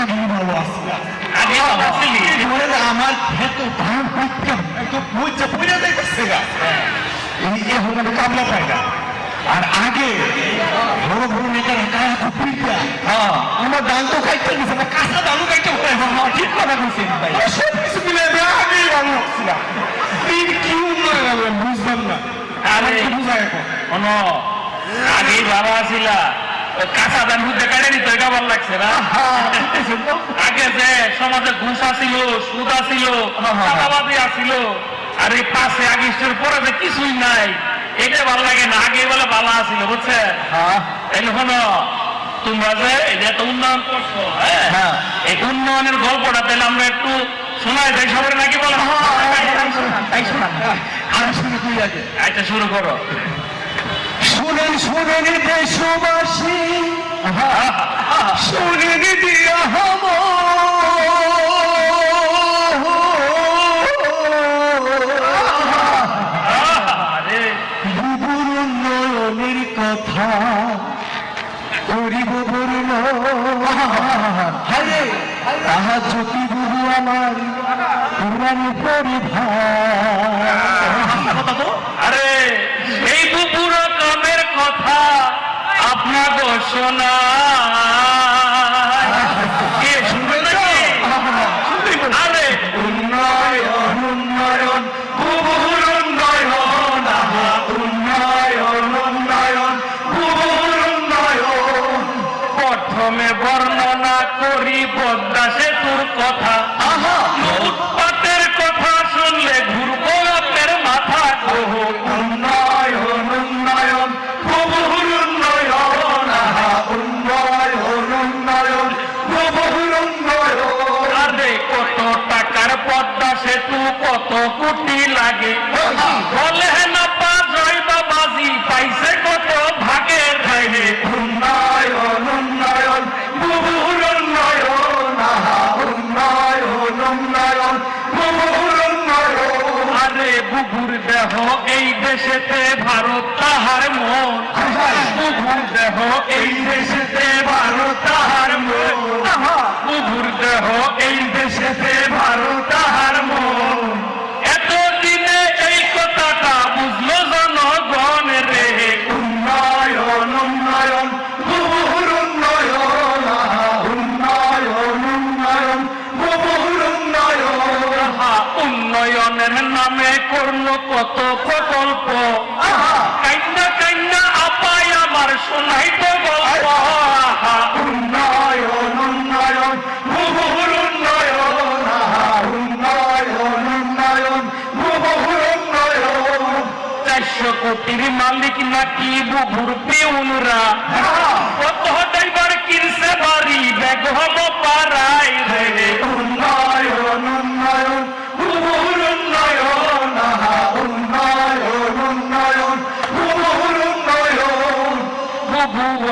আগে ভালো আসলাম আগে ভালো ছিলি? আমার ক্ষেত ধান পাইতাম একটু বুঝছে যাইতেছে এই কামলা পাই আর আগে বড় বড় নেতারা কুপিটা হ্যাঁ। আমার ধান তো খাইতে গেছে না কাঁচা ধানও খাইতে পারে না। ঠিক কথা বলছেন ভাই। সব কিছু মিলে আগেই ভালো আসছিলাম এই কি উন্নয়ন হবে বুঝলাম না। আরে বুঝায় এখন? ভালো আছিলা ওই কাঁচা ধান কাটে নিত এটা ভালো লাগছে না হ্যাঁ, তো? আগে যে সমাজে ঘুষ আসিল সুদ আসিল হ্যাঁ, হ্যাঁ। চাঁদাবাজি আসিল আর এই পাশে পরে যে কিছুই নাই এটা ভালো লাগে না আগে বলে আসিল বুঝছে হ্যাঁ তোমরা যে যে এত উন্নয়ন করছ হ্যাঁ হ্যাঁ। এই উন্নয়নের গল্পটা তাহলে আমরা একটু শোনাই যাই সবাই নাকি বলো আগে আচ্ছা শুরু করো শুনেন শুনেন দেশবাসী। শুনেন তাহা যদি বুবু আমার পুরাণ পরিভার আরে এই কামের কথা আপনাকে শোনা বর্ণনা করি পদ্মা সেতুর কথা আহা উৎপাতের কথা শুনলে ঘুরবো আপনার মাথা গো উন্নয়ন উন্নয়ন বুবুর উন্নয়ন আহা উন্নয়ন উন্নয়ন বুবুর উন্নয়ন আরে কত টাকার পদ্মা সেতু কত কোটি লাগে? বলে না পা জয় বাবাজি পাইছে কত ভাগের ভাগে? উন্নয়ন উন্নয়ন বুবুর উন্নয়ন উন্নয়ন উন্নয়ন বুবুর উন্নয়ন। আরে বুবুর দেহ এই দেশেতে ভারত তাহার মন। বুবুর দেহ এই দেশেতে ভারত তাহার মন। বুবুর দেহ এই দেশেতে ভারত তাহার মন এতদিনে এই কথাটা বুঝলো জনগণ রে উন্নয়ন উন্নয়ন বুবুর উন্নয়ন আহা উন্নয়ন উন্নয়ন বুবুর উন্নয়ন আহা, উন্নয়নের নামে করল কত প্রকল্প? কান্না কান্না আপাই আমার শোনাই তো গল্প উন্নয়ন উন্নয়ন বুবুর উন্নয়ন। উন্নয়ন উন্নয়ন উন্নয়ন। চারশো কোটির মালিক নাকি পিউনরা? কত কিনছে বাড়ি, ব্যাগ হব পাড়াই রে। উন্নয়ন উন্নয়ন উন্নয়ন।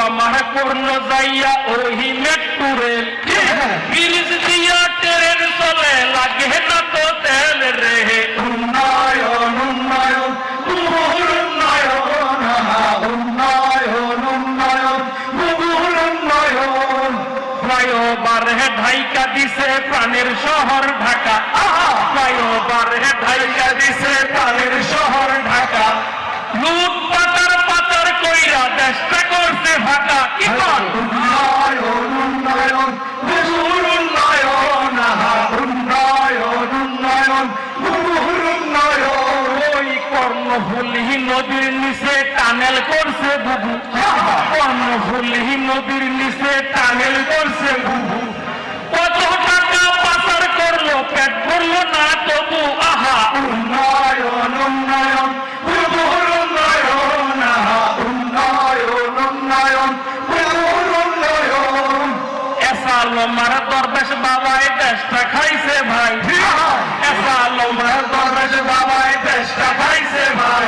আমার করল যাইয়া ওহি মেট্রো রেল ব্রিজ দিয়া ট্রেন চলে লাগে না তো তেল রে উন্নয়ন উন্নয়ন বুবুর উন্নয়ন আহা উন্নয়ন উন্নয়ন বুবুর উন্নয়ন ফ্লাইওভার হে ঢাইকা দিছে প্রাণের শহর ঢাকা ফ্লাইওভার হে ঢাইকা দিছে প্রাণের শহর ঢাকা। লুট পাতার পাতার কইরা দেশটা করছে ফাঁকা। কি কর? উন্নয়ন উন্নয়ন উন্নয়ন উন্নয়ন ওই নদীর নিচে টানেল করছে বুবু। কর্ণফুলি নদীর নিচে টানেল করছে বুবু। কত টাকা পাচার করল পেট ভরলো না তবু। উন্নয়ন উন্নয়ন বুবুর উন্নয়ন উন্নয়ন উন্নয়ন বুবুর উন্নয়ন এসালোমার দরবেশ বাবাই দেশটা খাইছে ভাই এসালোমার দরবেশ বাবাই দেশটা খাইছে ভাই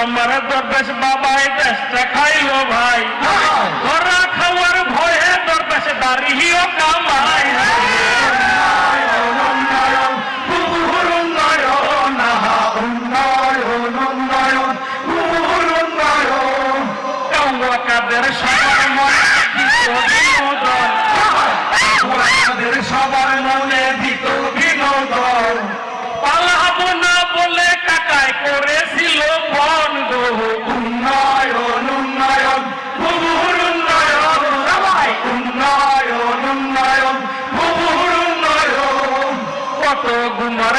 तुम्हारे तो बस बाबा है सखाई लो भाई। हाँ। और राखवर भोय है तो बस दारी ही हो काम आए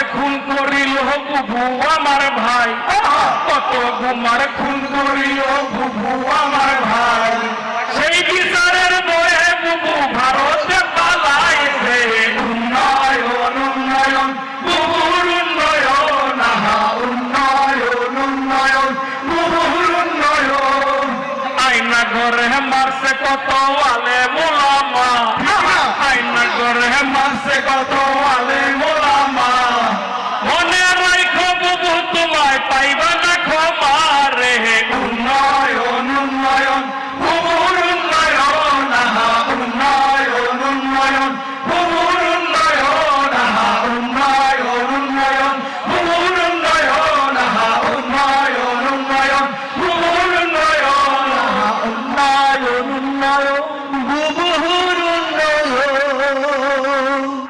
গুমার খুন করিল বুবু আমার ভাই। কত গুমার খুন করিল বুবু আমার ভাই। সেই বিচারের বয়ে বুবু ভারতে পালাইছে। উন্নয়ন উন্নয়ন বুবুর উন্নয়ন আহা উন্নয়ন উন্নয়ন বুবুর উন্নয়ন। আইনা ঘরে মারছে কত আলে মোলামা। আইনা ঘরে মারছে মাসে কত আলে মোর